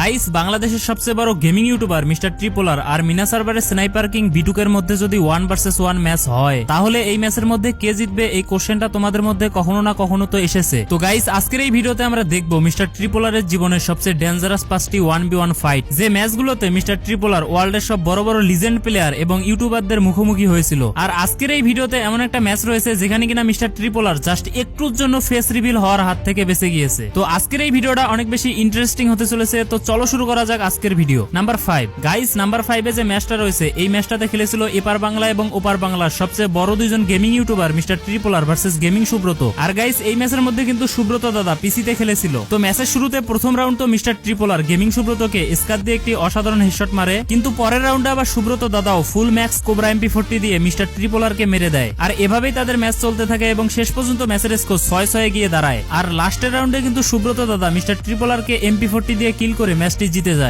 Guys বাংলাদেশের সবচেয়ে বড় গেমিং ইউটিউবার মিস্টার ট্রিপোলার আর মিনা সার্ভারের স্নাইপার কিং বিটুকের মধ্যে যদি ওয়ান ভার্সেস ওয়ান ম্যাচ হয়, তাহলে এই ম্যাচের মধ্যে কে জিতবে? এই কোশ্চেনটা তোমাদের মধ্যে কখনো না কখনো তো এসেছে। তো গাইস আজকের এই ভিডিওতে আমরা দেখব মিস্টার ট্রিপোলারের জীবনের সবচেয়ে ডেঞ্জারাস পাঁচটি ওয়ান বি ওয়ান ফাইট যে ম্যাচগুলোতে মিস্টার ট্রিপোলার ওয়ার্ল্ডের সব বড় বড় লিজেন্ড প্লেয়ার এবং ইউটিউবারদের মুখোমুখি হয়েছিল। আর আজকের এই ভিডিওতে এমন একটা ম্যাচ রয়েছে, যেখানে কিনা মিস্টার ট্রিপোলার জাস্ট একটুর জন্য ফেস রিভিল হওয়ার হাত থেকে বেঁচে গিয়েছে। তো আজকের এই ভিডিওটা অনেক বেশি ইন্টারেস্টিং হতে চলেছে, তো চলো শুরু করা যাক আজকের video number five guys number ফাইভে যে ম্যাচটা রয়েছে, এই ম্যাচটাতে খেলেছিল এপার বাংলা এবং ওপার বাংলার সবচেয়ে বড় দুইজন gaming YouTuber mister Tripolar versus gaming Subrata. আর গাইস এই ম্যাচের মধ্যে কিন্তু সুব্রত দাদা পিসিতে খেলেছিল। তো ম্যাচের শুরুতে প্রথম রাউন্ড তো মিস্টার ট্রিপোলার গেমিং সুব্রতকে স্কার দিয়ে একটি অসাধারণ হেডশট মারে। কিন্তু পরের রাউন্ডে আবার সুব্রত দাদাও full max cobra MP forty দিয়ে মিস্টার ট্রিপোলারকে মেরে দেয়। আর এভাবেই তাদের ম্যাচ চলতে থাকে এবং শেষ পর্যন্ত ম্যাচের স্কোর ছয় ছয়ে গিয়ে দাঁড়ায়। আর লাস্টের রাউন্ডে কিন্তু সুব্রত দাদা মিস্টার ট্রিপোলারকে এমপি ফোরটি দিয়ে কিল করে ম্যাচটি জিতে যায়।